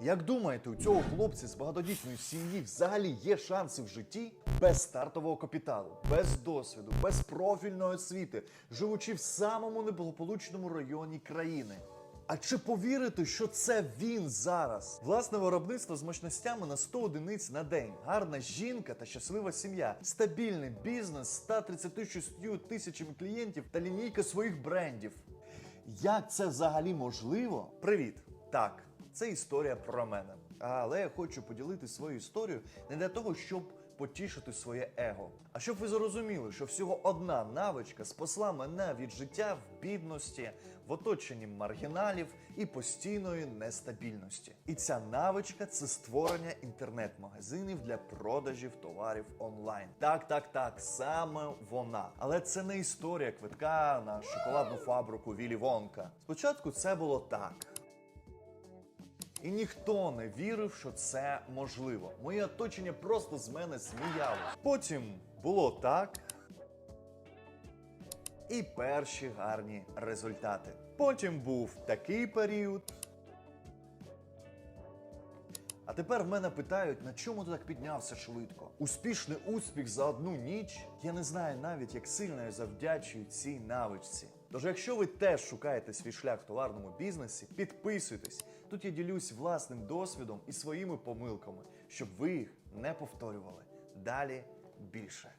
Як думаєте, у цього хлопця з багатодітної сім'ї взагалі є шанси в житті без стартового капіталу, без досвіду, без профільної освіти, живучи в самому неблагополучному районі країни? А чи повірите, що це він зараз? Власне виробництво з мощностями на 100 одиниць на день, гарна жінка та щаслива сім'я, стабільний бізнес з 136 тисячами клієнтів та лінійка своїх брендів. Як це взагалі можливо? Привіт! Так, це історія про мене. Але я хочу поділити свою історію не для того, щоб потішити своє его. А щоб ви зрозуміли, що всього одна навичка спасла мене від життя в бідності, в оточенні маргіналів і постійної нестабільності. І ця навичка це створення інтернет-магазинів для продажів товарів онлайн. Так, так, так, саме вона. Але це не історія квитка на шоколадну фабрику Вілі Вонка. Спочатку це було так. І ніхто не вірив, що це можливо. Моє оточення просто з мене сміяло. Потім було так. І перші гарні результати. Потім був такий період. А тепер в мене питають, на чому ти так піднявся швидко? Успішний успіх за одну ніч. Я не знаю навіть, як сильно я завдячую цій навичці. Тож, якщо ви теж шукаєте свій шлях в товарному бізнесі, підписуйтесь. Тут я ділюсь власним досвідом і своїми помилками, щоб ви їх не повторювали. Далі більше.